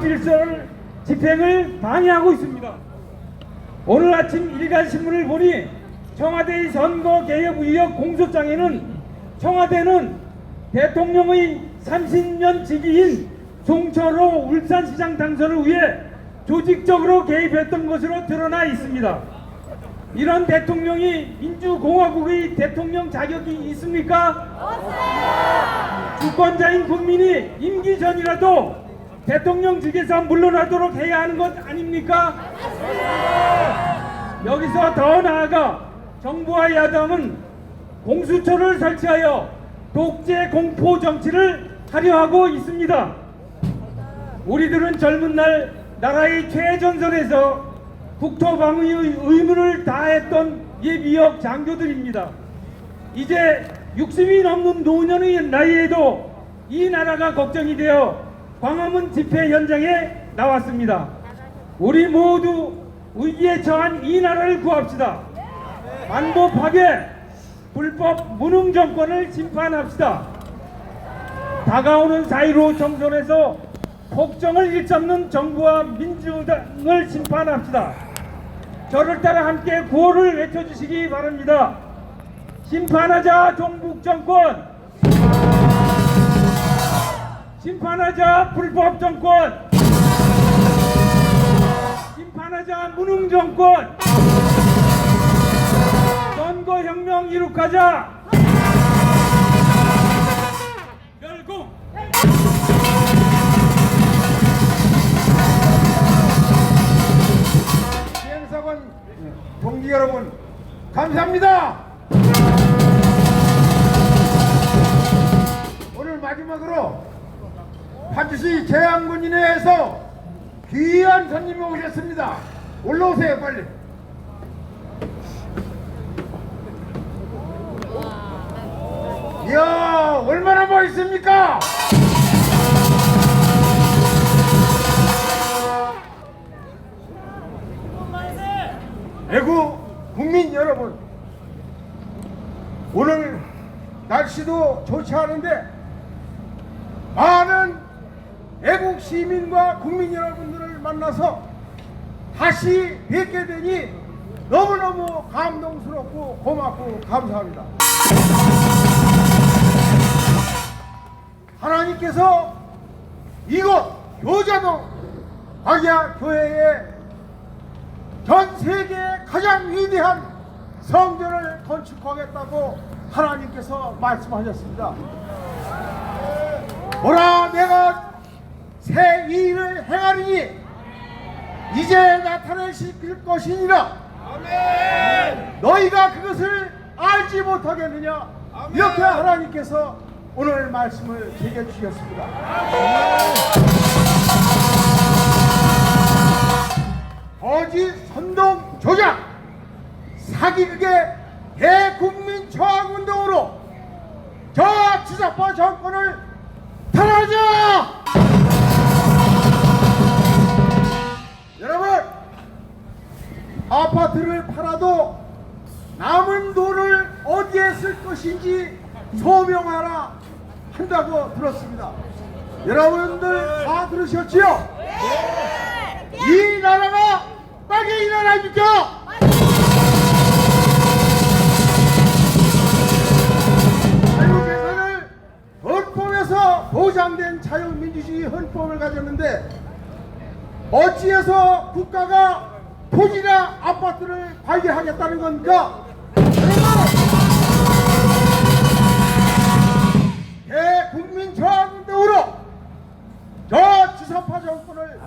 질서를 집행을 방해하고 있습니다. 오늘 아침 일간 신문을 보니 청와대의 선거 개혁 의혹 공소장에는 청와대는 대통령의 30년 직위인 송철호 울산시장 당선을 위해 조직적으로 개입했던 것으로 드러나 있습니다. 이런 대통령이 민주공화국의 대통령 자격이 있습니까? 주권자인 국민이 임기 전이라도 대통령직에서 물러나도록 해야 하는 것 아닙니까? 여기서 더 나아가 정부와 야당은 공수처를 설치하여 독재 공포 정치를 하려 하고 있습니다. 우리들은 젊은 날 나라의 최전선에서 국토방위의 의무를 다했던 예비역 장교들입니다. 이제 60이 넘는 노년의 나이에도 이 나라가 걱정이 되어 광화문 집회 현장에 나왔습니다. 우리 모두 위기에 처한 이 나라를 구합시다. 반보 파괴, 불법 무능 정권을 심판합시다. 다가오는 4.15 총선에서 폭정을 일삼는 정부와 민주당을 심판합시다. 저를 따라 함께 구호를 외쳐주시기 바랍니다. 심판하자 종북 정권! 심판하자 불법 정권! 심판하자 무능 정권! 선거 혁명 이룩하자! 멸공! 비행사관 동지 여러분 감사합니다. 파주시 제양군인회에서 귀한 손님이 오셨습니다. 올라오세요 빨리. 이야 얼마나 멋있습니까? 애구 국민 여러분 오늘 날씨도 좋지 않은데 많은 애국 시민과 국민 여러분들을 만나서 다시 뵙게 되니 너무너무 감동스럽고 고맙고 감사합니다 하나님께서 이곳 교자동 광야 교회에 전 세계 가장 위대한 성전을 건축하겠다고 하나님께서 말씀하셨습니다. 보라 내가 새 일을 행하리니 이제 나타내실 것이니라. 너희가 그것을 알지 못하겠느냐? 이렇게 하나님께서 오늘 말씀을 제게 주셨습니다. 거짓 선동 조작 사기극의 대국민 저항운동으로 저 주사파 정권을 탄하자 아파트를 팔아도 남은 돈을 어디에 쓸 것인지 소명하라 한다고 들었습니다 여러분들 다 들으셨지요? 이 나라가 빨리 이 나라입니까? 한국에서는 헌법에서 보장된 자유민주주의 헌법을 가졌는데 어찌해서 국가가 토지나 아파트를 관리하겠다는 겁니까? 대국민 저항운동으로 저 주사파 정권을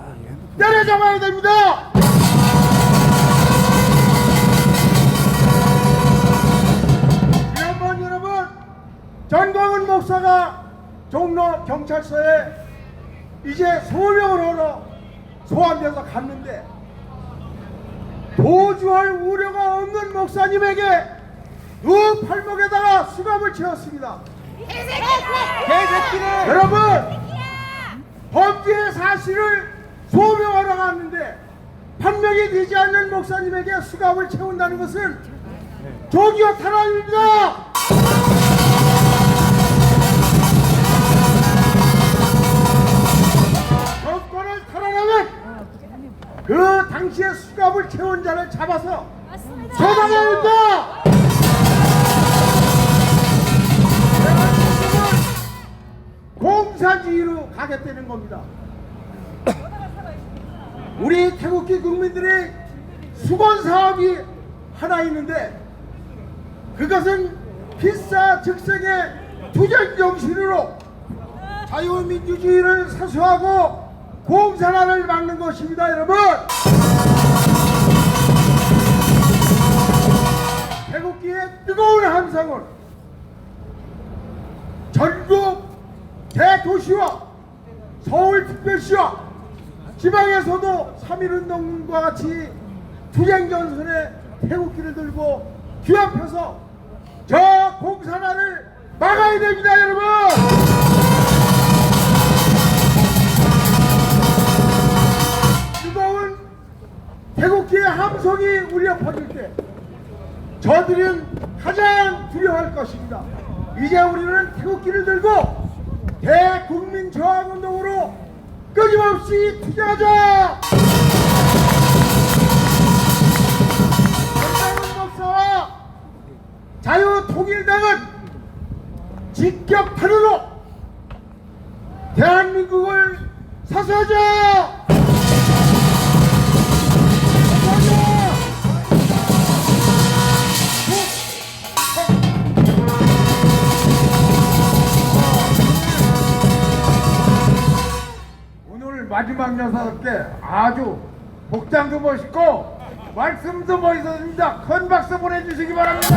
때려잡아야 됩니다. 지난번 여러분 전광훈 목사가 종로 경찰서에 이제 소명을 하러 소환돼서 갔는데 도주할 우려가 없는 목사님에게 두 팔목에다가 수갑을 채웠습니다. 개새끼들! 여러분 범죄의 사실을 소명하러 갔는데 판명이 되지 않는 목사님에게 수갑을 채운다는 것은 조기와 탄압입니다. 그 당시에 수갑을 채운 자를 잡아서 맞습니다. 처단하니까 공산주의로 가겠다는 겁니다. 우리 태국기 국민들의 수건 사업이 하나 있는데 그것은 필사 즉석의 투쟁 정신으로 자유민주주의를 사수하고 공산화를 막는 것입니다, 여러분. 태국기의 뜨거운 함성은 전국 대도시와 서울특별시와 지방에서도 3.1운동과 같이 투쟁전선에 태국기를 들고 귀합해서 저 공산화를 막아야 됩니다 여러분 태국기의 함성이 울려 퍼질 때 저들은 가장 두려워할 것입니다. 이제 우리는 태극기를 들고 대국민 저항운동으로 끊임없이 투쟁하자! 전당훈 목사와 자유통일당은 직격탄으로 대한민국을! 사수하자! 마지막 녀석께 아주 복장도 멋있고 말씀도 멋있었습니다. 큰 박수 보내주시기 바랍니다.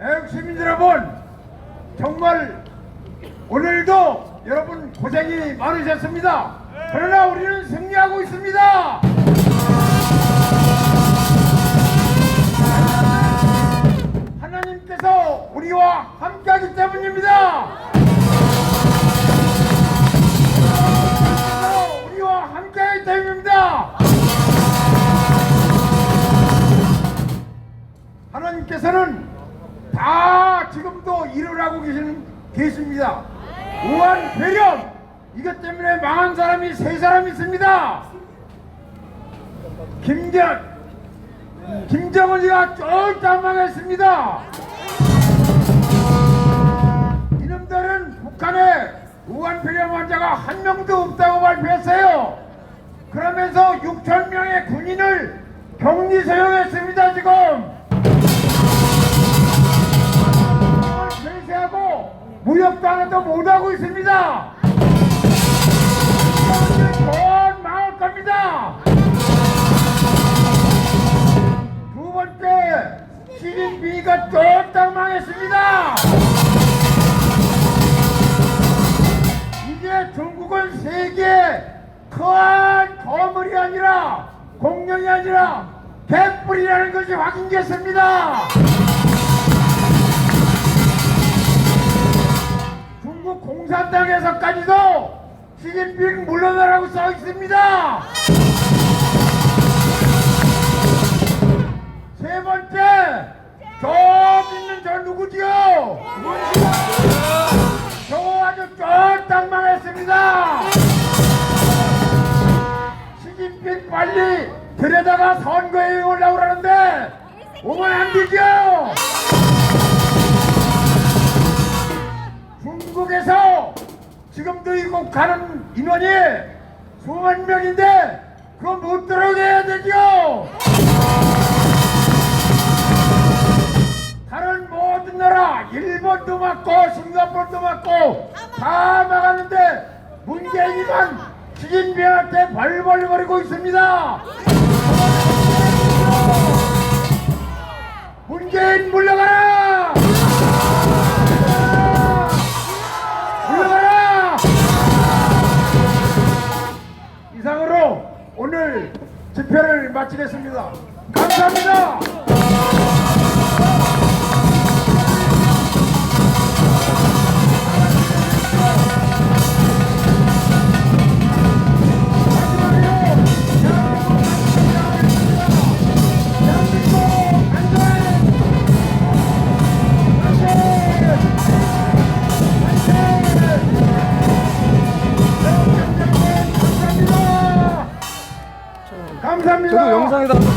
애국 시민 여러분, 정말 오늘도 여러분 고생이 많으셨습니다. 그러나 우리는 승리하고 있습니다. 김전 김정은이가 쫄딱 망했습니다. 이놈들은 북한에 우한 폐렴 환자가 한 명도 없다고 발표했어요. 그러면서 6천 명의 군인을 격리 사용했습니다 지금. 폐쇄하고 무역도 하나도 못하고 있습니다. 시진핑이가 쫄딱 망했습니다. 이제 중국은 세계의 큰 거물이 아니라 공룡이 아니라 개뿔이라는 것이 확인됐습니다. 중국 공산당에서까지도 시진핑 물러나라고 써 있습니다. 세 번째, 저 있는 저 누구지요? 저 아주 쫄딱 망했습니다. 시진핑 빨리 들여다가 선거에 올라오라는데 오면 안 되죠. 중국에서 지금도 이곳 가는 인원이 수만 명인데 그거 못 들어오게 해야 되죠. 다른 모든 나라 일본도 맞고 싱가포르도 맞고 다 막았는데 문재인이만 시진핑한테 벌벌 거리고 있습니다. 문재인 물러가라! 물러가라! 이상으로 오늘 집회를 마치겠습니다. 감사합니다. 감사합니다.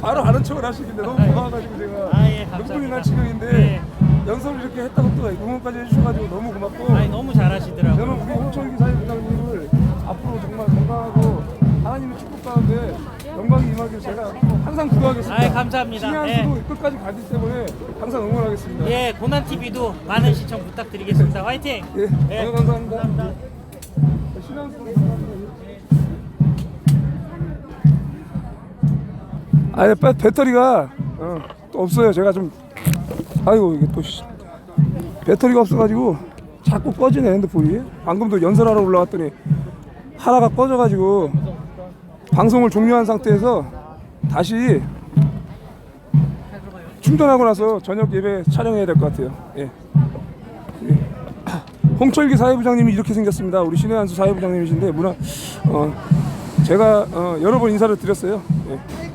바로 아는 척을 하시길래 너무 고마워가지고 제가 아, 예, 감사합니다. 눈물이 날 지경인데 네. 연습을 이렇게 했다고 또 응원까지 해주셔가지고 너무 고맙고 아니 너무 잘하시더라고요. 저는 우리 홍철기 사회부장님을 앞으로 정말 건강하고 하나님의 축복 가운데 영광이 임하길 제가 항상 기도하겠습니다. 아이, 감사합니다. 신의 예. 한수도 끝까지 가기 때문에 항상 응원하겠습니다. 예, 고난 TV도 많은 시청 부탁드리겠습니다. 화이팅! 예, 예. 감사합니다. 감사합니다. 신의 한수 감사합니다. 아니 배, 배터리가 어, 또 없어요. 제가 좀 아이고 이게 또 씨, 배터리가 없어가지고 자꾸 꺼지네 핸드폰이. 방금도 연설하러 올라갔더니 하나가 꺼져가지고 방송을 종료한 상태에서 다시 충전하고 나서 저녁 예배 촬영해야 될 것 같아요. 예. 예. 홍철기 사회부장님이 이렇게 생겼습니다. 우리 신의 한수 사회부장님이신데 문화 어, 제가 어, 여러 번 인사를 드렸어요. 예.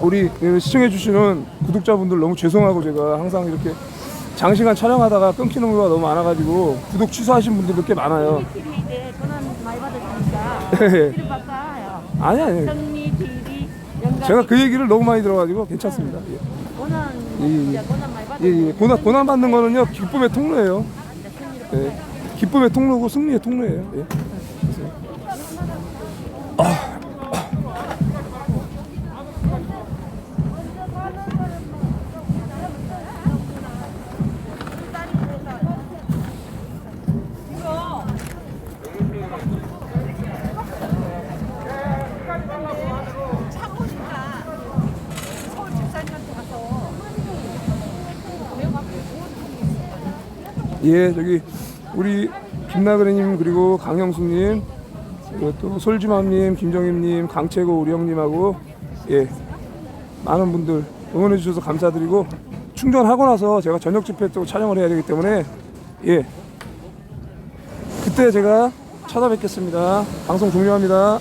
우리 그 시청해주시는 구독자분들 너무 죄송하고 제가 항상 이렇게 장시간 촬영하다가 끊기는 경우가 너무 많아가지고 구독 취소하신 분들도 꽤 많아요. TV 전화 많이 받으시니까 예. 이름 바꿔요. 아니 아니. TV 제가 그 얘기를 너무 많이 들어가지고 괜찮습니다. 예. 고난 예, 예. 진짜 고난 많이 받으 예, 예. 고난, 고난 받는 거는요 기쁨의 통로예요. 예. 기쁨의 통로고 승리의 통로예요. 예. 예, 저기 우리 김나그래님 그리고 강영숙님 그리고 또 솔지맘님, 김정임님, 강채고 우리 형님하고 예 많은 분들 응원해 주셔서 감사드리고 충전하고 나서 제가 저녁 집회 또 촬영을 해야 되기 때문에 예 그때 제가 찾아뵙겠습니다. 방송 종료합니다.